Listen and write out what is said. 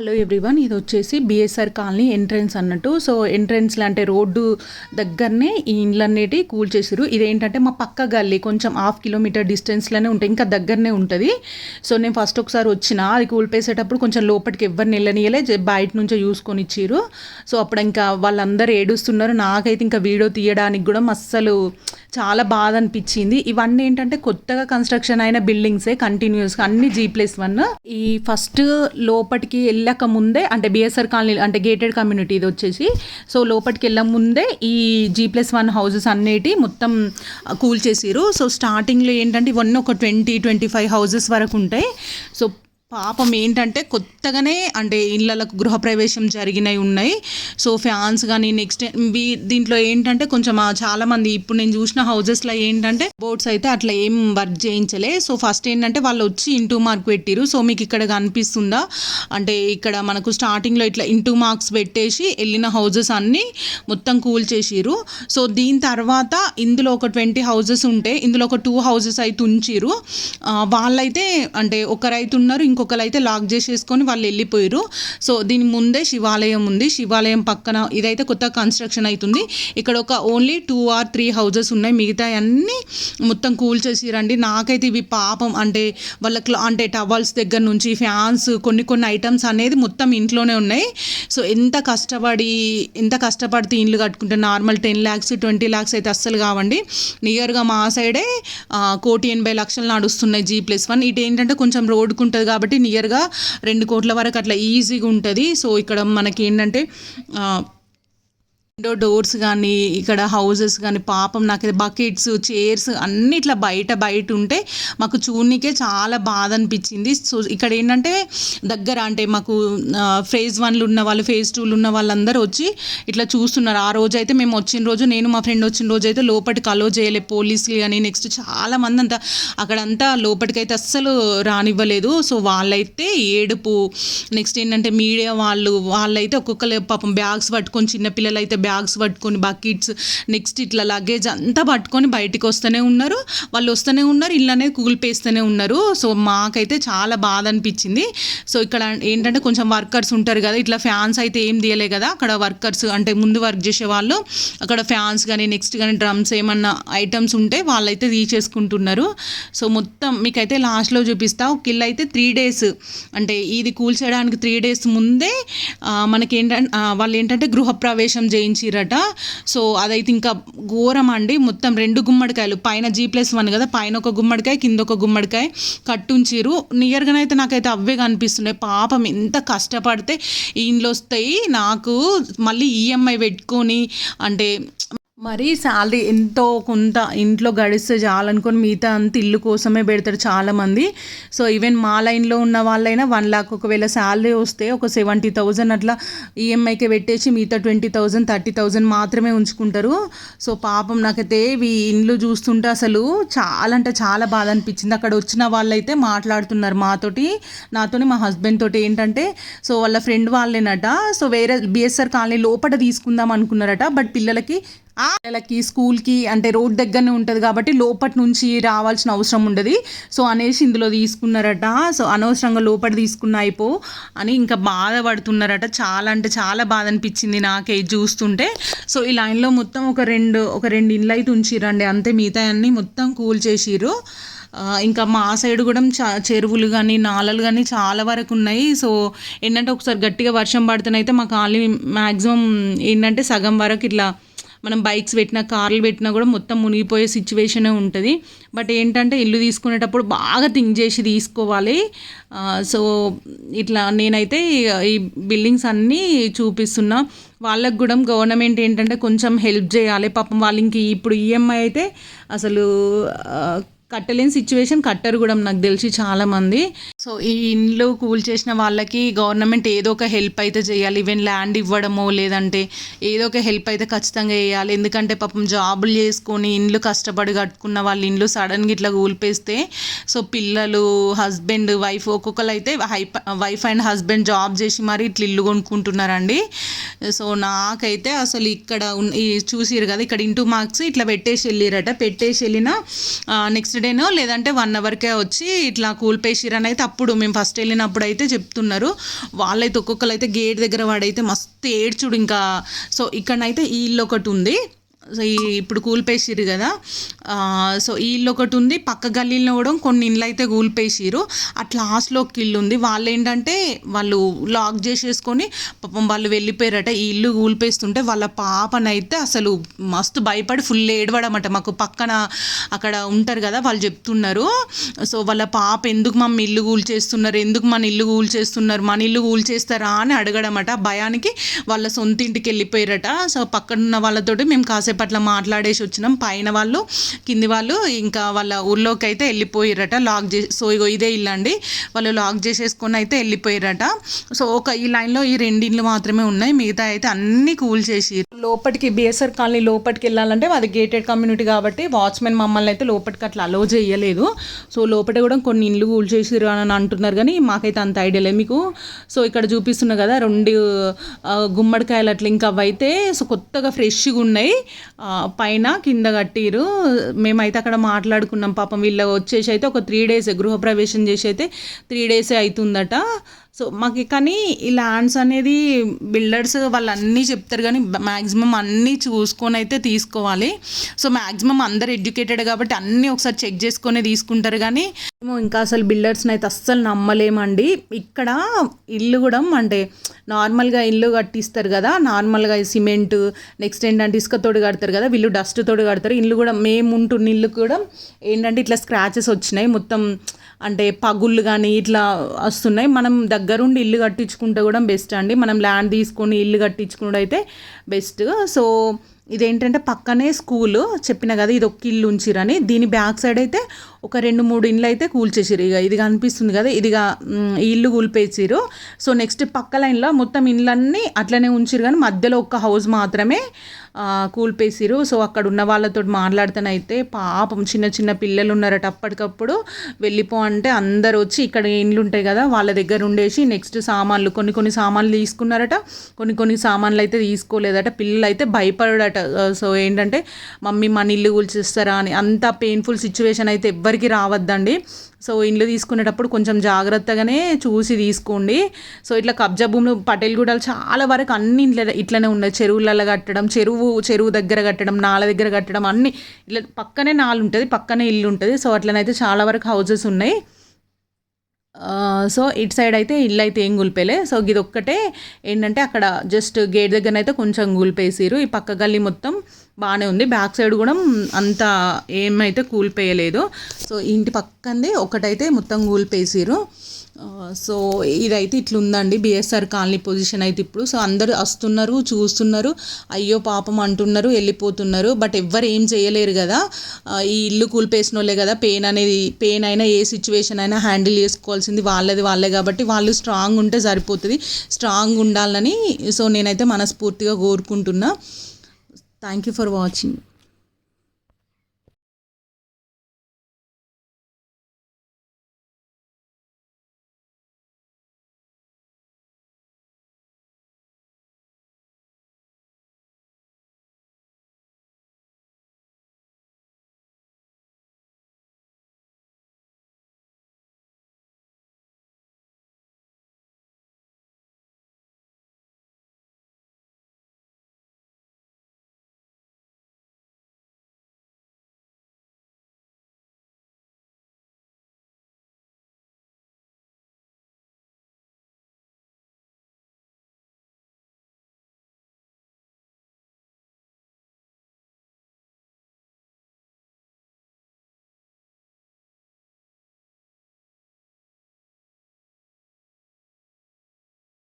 Hello everyone ఇది వచ్చేసి BSR colony entrance అన్నట్టు. సో ఎంట్రన్స్ అంటే రోడ్డు దగ్గరనే ఈ ఇండ్లు కూల్ చేసిరు ఇదేంటంటే మా పక్క గల్లీ కొంచెం హాఫ్ కిలోమీటర్ డిస్టెన్స్లోనే ఉంటాయి ఇంకా దగ్గరనే ఉంటుంది. సో నేను ఫస్ట్ ఒకసారి వచ్చిన అది కూల్పేసేటప్పుడు కొంచెం లోపలికి ఎవరిని వెళ్ళనియలే బయట నుంచే చూసుకొని ఇచ్చిర్రు. సో అప్పుడు ఇంకా వాళ్ళందరూ ఏడుస్తున్నారు. నాకైతే ఇంకా వీడియో తీయడానికి కూడా అస్సలు చాలా బాధ అనిపించింది ఇవన్నీ ఏంటంటే కొత్తగా కన్స్ట్రక్షన్ అయిన బిల్డింగ్సే కంటిన్యూస్గా అన్ని జీ ప్లస్ వన్. ఈ ఫస్ట్ లోపలికి వెళ్ళక ముందే అంటే బిఎస్ఆర్ కాలనీ అంటే గేటెడ్ కమ్యూనిటీ ఇది వచ్చేసి. సో లోపలికి వెళ్ళక ముందే ఈ జీ ప్లస్ వన్ హౌసెస్ అన్నిటి మొత్తం కూల్ చేసిరు సో స్టార్టింగ్లో ఏంటంటే ఇవన్నీ ఒక ట్వంటీ ట్వంటీ ఫైవ్ హౌసెస్ వరకు ఉంటాయి. సో పాపం ఏంటంటే కొత్తగానే అంటే ఇళ్ళకు గృహప్రవేశం జరిగినవి ఉన్నాయి. సో ఫ్యాన్స్ కానీ నెక్స్ట్ దీంట్లో ఏంటంటే కొంచెం చాలామంది ఇప్పుడు నేను చూసిన హౌజెస్లో ఏంటంటే బోర్డ్స్ అయితే అట్లా ఏం వర్క్ చేయించలే. సో ఫస్ట్ ఏంటంటే వాళ్ళు వచ్చి ఇంటూ మార్క్ పెట్టిరు సో మీకు ఇక్కడ కనిపిస్తుందా? అంటే ఇక్కడ మనకు స్టార్టింగ్లో ఇట్లా ఇంటూ మార్క్స్ పెట్టేసి వెళ్ళిన హౌజెస్ అన్నీ మొత్తం కూల్ చేసిరు సో దీని తర్వాత ఇందులో ఒక ట్వంటీ హౌజెస్ ఉంటే ఇందులో ఒక టూ హౌజెస్ అయితే ఉంచిరు వాళ్ళైతే అంటే ఒకరైతే ఉన్నారు ఇంకొకరు అయితే లాక్ చేసేసుకొని వాళ్ళు వెళ్ళిపోయారు సో దీని ముందే శివాలయం ఉంది. శివాలయం పక్కన ఇదైతే కొత్త కన్స్ట్రక్షన్ అవుతుంది ఇక్కడ ఒక only two or three houses ఉన్నాయి. మిగతా అన్నీ మొత్తం కూల్ చేసిరండి. నాకైతే ఇవి పాపం. అంటే వాళ్ళ క్లా అంటే టవల్స్ దగ్గర నుంచి ఫ్యాన్స్ కొన్ని కొన్ని ఐటమ్స్ అనేది మొత్తం ఇంట్లోనే ఉన్నాయి. సో ఎంత కష్టపడి ఎంత కష్టపడితే ఇండ్లు కట్టుకుంటే normal ten lakhs twenty lakhs అయితే అస్సలు కావండి. నియర్గా మా సైడే కోటి ఎనభై లక్షలు నడుస్తున్నాయి జీ ప్లస్ వన్ ఇటు ఏంటంటే కొంచెం రోడ్డుకు ఉంటుంది కాబట్టి నియర్గా రెండు కోట్ల వరకు అట్లా ఈజీగా ఉంటుంది. సో ఇక్కడ మనకి ఏంటంటే విండో డోర్స్ కానీ ఇక్కడ హౌజెస్ కానీ పాపం నాకు బకెట్స్ చైర్స్ అన్ని ఇట్లా బయట బయట ఉంటే మాకు చూడనికే చాలా బాధ అనిపించింది. సో ఇక్కడ ఏంటంటే దగ్గర అంటే మాకు ఫేజ్ వన్లు ఉన్న వాళ్ళు ఫేజ్ టూలు ఉన్న వాళ్ళందరూ వచ్చి ఇట్లా చూస్తున్నారు. ఆ రోజు అయితే మేము వచ్చిన రోజు నేను మా ఫ్రెండ్ వచ్చిన రోజు అయితే లోపలికి అలో చేయలే పోలీసులు కానీ నెక్స్ట్ చాలా మంది అంతా అక్కడంతా లోపలికైతే అస్సలు రానివ్వలేదు. సో వాళ్ళైతే ఏడుపు నెక్స్ట్ ఏంటంటే మీడియా వాళ్ళు వాళ్ళైతే ఒక్కొక్కరు పాపం బ్యాగ్స్ పట్టుకొని చిన్నపిల్లలు అయితే బ్యాగ్స్ పట్టుకొని బకెట్స్ నెక్స్ట్ ఇట్లా లగేజ్ అంతా పట్టుకొని బయటికి వస్తూనే ఉన్నారు. వాళ్ళు వస్తూనే ఉన్నారు ఇళ్ళనే కూల్పేస్తూనే ఉన్నారు. సో మాకైతే చాలా బాధ అనిపించింది. సో ఇక్కడ ఏంటంటే కొంచెం వర్కర్స్ ఉంటారు కదా ఇట్లా ఫ్యాన్స్ అయితే ఏం తీయలే కదా అక్కడ వర్కర్స్ అంటే ముందు వర్క్ చేసే వాళ్ళు అక్కడ ఫ్యాన్స్ కానీ నెక్స్ట్ కానీ డ్రమ్స్ ఏమన్నా ఐటమ్స్ ఉంటే వాళ్ళైతే తీసేసుకుంటున్నారు. సో మొత్తం మీకైతే లాస్ట్లో చూపిస్తా. ఒక ఇల్లు అయితే త్రీ డేస్ అంటే ఇది కూల్చేయడానికి త్రీ డేస్ ముందే మనకి ఏంటంటే వాళ్ళు ఏంటంటే గృహప్రవేశం చేయించిరట సో అదైతే ఇంకా ఘోరం అండి. మొత్తం రెండు గుమ్మడికాయలు. పైన జీ ప్లస్ వన్ కదా పైన ఒక గుమ్మడికాయ కింద ఒక గుమ్మడికాయ కట్టుంచిరు నియర్గానైతే నాకైతే అవే కనిపిస్తున్నాయి. పాపం ఎంత కష్టపడితే ఇంట్లో ఇండ్లు వస్తాయి నాకు మళ్ళీ ఈఎంఐ పెట్టుకొని అంటే మరి శాలరీ ఎంతో కొంత ఇంట్లో గడిస్తే చాలనుకొని మిగతా అంత ఇల్లు కోసమే పెడతారు చాలామంది. సో ఈవెన్ మా లైన్లో ఉన్న వాళ్ళైనా వన్ లాక్ ఒకవేళ శాలరీ వస్తే ఒక సెవెంటీ థౌజండ్ అట్లా ఈఎంఐకి పెట్టేసి మిగతా ట్వంటీ థౌజండ్ థర్టీ థౌజండ్ మాత్రమే ఉంచుకుంటారు. సో పాపం నాకైతే ఈ ఇండ్లు చూస్తుంటే అసలు చాలా అంటే చాలా బాధ అనిపించింది. అక్కడ వచ్చిన వాళ్ళైతే మాట్లాడుతున్నారు మాతోటి నాతోని మా హస్బెండ్ తోటి ఏంటంటే సో వాళ్ళ ఫ్రెండ్ వాళ్ళేనట. సో వేరే బిఎస్ఆర్ కాలనీ లోపల తీసుకుందాం అనుకున్నారట. బట్ పిల్లలకి పిల్లలకి స్కూల్కి అంటే రోడ్ దగ్గరనే ఉంటుంది కాబట్టి లోపటి నుంచి రావాల్సిన అవసరం ఉండదు. సో అనేసి ఇందులో తీసుకున్నారట. సో అనవసరంగా లోపల తీసుకున్న అయిపో అని ఇంకా బాధపడుతున్నారట. చాలా అంటే చాలా బాధ అనిపించింది నాకే చూస్తుంటే. సో ఈ లైన్లో మొత్తం ఒక రెండు ఒక రెండు ఇండ్లు అయితే ఉంచిరండి అంతే మిగతా అన్నీ మొత్తం కూల్ చేసిరు ఇంకా మా సైడ్ కూడా చెరువులు కానీ నాలలు కానీ చాలా వరకు ఉన్నాయి. సో ఏంటంటే ఒకసారి గట్టిగా వర్షం పడితేనైతే మా కాలనీ మ్యాక్సిమం ఏంటంటే సగం వరకు ఇట్లా మనం బైక్స్ పెట్టినా కార్లు పెట్టినా కూడా మొత్తం మునిగిపోయే సిచ్యువేషనే ఉంటుంది. బట్ ఏంటంటే ఇల్లు తీసుకునేటప్పుడు బాగా థింక్ చేసి తీసుకోవాలి. సో ఇట్లా నేనైతే ఈ బిల్డింగ్స్ అన్నీ చూపిస్తున్నా. వాళ్ళకు కూడా గవర్నమెంట్ ఏంటంటే కొంచెం హెల్ప్ చేయాలి. పాపం వాళ్ళకి ఇంక ఇప్పుడు ఈఎంఐ అయితే అసలు కట్టలేని సిచ్యువేషన్ కట్టరు కూడా నాకు తెలిసి చాలామంది. సో ఈ ఇండ్లు కూల్ చేసిన వాళ్ళకి గవర్నమెంట్ ఏదో ఒక హెల్ప్ అయితే చేయాలి. ఈవెన్ ల్యాండ్ ఇవ్వడమో లేదంటే ఏదో ఒక హెల్ప్ అయితే ఖచ్చితంగా చేయాలి. ఎందుకంటే పాపం జాబులు చేసుకొని ఇండ్లు కష్టపడి కట్టుకున్న వాళ్ళ ఇండ్లు సడన్గా ఇట్లా కూల్పేస్తే సో పిల్లలు హస్బెండ్ వైఫ్ ఒక్కొక్కరు అయితే వైఫ్ అండ్ హస్బెండ్ జాబ్ చేసి మరి ఇట్లా ఇల్లు కొనుక్కుంటున్నారండి. సో నాకైతే అసలు ఇక్కడ చూసిరు కదా ఇక్కడ ఇంటూ మార్క్స్ ఇట్లా పెట్టేసి వెళ్ళిరట. పెట్టేసి వెళ్ళిన నెక్స్ట్ డేనో లేదంటే వన్ అవర్కే వచ్చి ఇట్లా కూల్పేసిరని అయితే అప్పుడు మేము ఫస్ట్ వెళ్ళినప్పుడు అయితే చెప్తున్నారు. వాళ్ళైతే ఒక్కొక్కరు అయితే గేట్ దగ్గర వాడైతే మస్తు ఏడ్చుడు ఇంకా. సో ఇక్కడనైతే ఈ ఇల్లు ఒకటి ఉంది. సో ఈ ఇప్పుడు కూల్పేసిరు కదా. సో ఈ ఇల్లు ఒకటి ఉంది పక్క గల్లీలో కూడా కొన్ని ఇళ్ళు అయితే కూల్పేసిరు అట్లా లాస్ట్లో ఒక ఇల్లు ఉంది. వాళ్ళు ఏంటంటే వాళ్ళు లాక్ చేసేసుకొని పాపం వాళ్ళు వెళ్ళిపోయారట. ఈ ఇల్లు కూల్పేస్తుంటే వాళ్ళ పాపనైతే అసలు మస్తు భయపడి ఫుల్ ఏడవడమట. మాకు పక్కన అక్కడ ఉంటారు కదా వాళ్ళు చెప్తున్నారు. సో వాళ్ళ పాప ఎందుకు మమ్మీ ఇల్లు కూల్చేస్తున్నారు? ఎందుకు మన ఇల్లు కూల్చేస్తున్నారు? మన ఇల్లు కూల్చేస్తారా అని అడగడమట. భయానికి వాళ్ళ సొంత ఇంటికి వెళ్ళిపోయారట. సో పక్కన ఉన్న వాళ్ళతోటి మేము కాసేపు అట్లా మాట్లాడేసి వచ్చినాం. పైన వాళ్ళు కింది వాళ్ళు ఇంకా వాళ్ళ ఊర్లోకి అయితే వెళ్ళిపోయారట. లాక్ చే సో ఇగో ఇదే ఇల్లు అండి. వాళ్ళు లాక్ చేసేసుకొని అయితే వెళ్ళిపోయారట. సో ఒక ఈ లైన్లో ఈ రెండు మాత్రమే ఉన్నాయి. మిగతా అయితే అన్ని కూల్ చేసి లోపలికి బిఎస్ఆర్ కాలనీ లోపలికి వెళ్ళాలంటే అది గేటెడ్ కమ్యూనిటీ కాబట్టి వాచ్మెన్ మమ్మల్ని అయితే లోపలికి అట్లా అలో చేయలేదు. సో లోపల కూడా కొన్ని ఇండ్లు కూల్ చేసిరు అని అంటున్నారు కానీ మాకైతే అంత ఐడియా లేదు. మీకు సో ఇక్కడ చూపిస్తున్నా కదా రెండు గుమ్మడికాయలు అట్లా ఇంకా అవైతే సో కొత్తగా ఫ్రెష్గా ఉన్నాయి. పైన కింద కట్టిరు. మేమైతే అక్కడ మాట్లాడుకున్నాం. పాపం వీళ్ళ వచ్చేసి అయితే ఒక త్రీ డేస్ గృహప్రవేశం చేసి అయితే త్రీ డేసే అవుతుందట. సో మాకు కానీ ఈ ల్యాండ్స్ అనేది బిల్డర్స్ వాళ్ళు అన్నీ చెప్తారు కానీ మ్యాక్సిమం అన్నీ చూసుకొని అయితే తీసుకోవాలి. సో మ్యాక్సిమం అందరు ఎడ్యుకేటెడ్ కాబట్టి అన్నీ ఒకసారి చెక్ చేసుకొని తీసుకుంటారు కానీ మేము ఇంకా అసలు బిల్డర్స్ని అయితే అస్సలు నమ్మలేమండి. ఇక్కడ ఇల్లు కూడా అంటే నార్మల్గా ఇల్లు కట్టిస్తారు కదా నార్మల్గా సిమెంట్ నెక్స్ట్ ఏంటంటే ఇసుకతోటి కడతారు కదా వీళ్ళు డస్ట్ తోడు కడతారు. ఇల్లు కూడా మేము ఉంటున్న ఇల్లు కూడా ఏంటంటే ఇట్లా స్క్రాచెస్ వచ్చినాయి. మొత్తం అంటే పగుళ్ళు కానీ ఇట్లా వస్తున్నాయి. మనం దగ్గరుండి ఇల్లు కట్టించుకుంటే కూడా బెస్ట్ అండి. మనం ల్యాండ్ తీసుకొని ఇల్లు కట్టించుకున్నది అయితే బెస్ట్ సో ఇదేంటంటే పక్కనే స్కూల్ చెప్పిన కదా ఇది ఒక ఇల్లు ఉంచిరని దీని బ్యాక్ సైడ్ అయితే ఒక రెండు మూడు ఇండ్లు అయితే కూల్చేసిరు ఇక ఇది కనిపిస్తుంది కదా ఇదిగా ఈ ఇల్లు కూల్పేసిరు సో నెక్స్ట్ పక్క లైన్లో మొత్తం ఇండ్లన్నీ అట్లనే ఉంచిరు కానీ మధ్యలో ఒక్క హౌస్ మాత్రమే కూల్పేసిరు సో అక్కడ ఉన్న వాళ్ళతో మాట్లాడుతానైతే పాపం చిన్న చిన్న పిల్లలు ఉన్నారట అప్పటికప్పుడు. వెళ్ళిపో అంటే అందరు వచ్చి ఇక్కడ ఇండ్లు ఉంటాయి కదా వాళ్ళ దగ్గర ఉండేసి నెక్స్ట్ సామాన్లు కొన్ని కొన్ని సామాన్లు తీసుకున్నారట. కొన్ని కొన్ని సామాన్లు అయితే తీసుకోలేదట. పిల్లలు అయితే భయపడట సో ఏంటంటే మమ్మీ మన ఇల్లు కూల్చేస్తారా అని అంత పెయిన్ఫుల్ సిచ్యువేషన్ అయితే ఎవ్వరికి రావద్దండి. సో ఇండ్లు తీసుకునేటప్పుడు కొంచెం జాగ్రత్తగానే చూసి తీసుకోండి. సో ఇట్లా కబ్జా భూములు పటేల్ గూడలు చాలా వరకు అన్ని ఇంట్లో ఇట్లనే ఉన్నాయి. చెరువులలో కట్టడం చెరువు చెరువు దగ్గర కట్టడం నాల దగ్గర కట్టడం అన్ని ఇట్లా పక్కనే నాలు ఉంటుంది పక్కనే ఇల్లు ఉంటుంది. సో అట్లనైతే చాలా వరకు హౌసెస్ ఉన్నాయి. సో ఇటు సైడ్ అయితే ఇల్లు అయితే ఏం గుల్పేలే. సో ఇది ఒక్కటే ఏంటంటే అక్కడ జస్ట్ గేట్ దగ్గర అయితే కొంచెం కూలిపేసిరు ఈ పక్క గల్లీ మొత్తం బాగానే ఉంది. బ్యాక్ సైడ్ కూడా అంత ఏమైతే కూలిపోయలేదు. సో ఇంటి పక్కంది ఒకటైతే మొత్తం కూలిపేసిరు సో ఇదైతే ఇట్లుందండి. బిఎస్ఆర్ కాలనీ పొజిషన్ అయితే ఇప్పుడు. సో అందరూ వస్తున్నారు చూస్తున్నారు. అయ్యో పాపం అంటున్నారు వెళ్ళిపోతున్నారు. బట్ ఎవ్వరు ఏం చేయలేరు కదా. ఈ ఇల్లు కూల్పేసిన వాళ్ళే కదా. పెయిన్ అనేది పెయిన్ అయినా ఏ సిచ్యువేషన్ అయినా హ్యాండిల్ చేసుకోవాల్సింది వాళ్ళది వాళ్ళే కాబట్టి వాళ్ళు స్ట్రాంగ్ ఉంటే సరిపోతుంది. స్ట్రాంగ్ ఉండాలని సో నేనైతే మనస్ఫూర్తిగా కోరుకుంటున్నా. Thank you for watching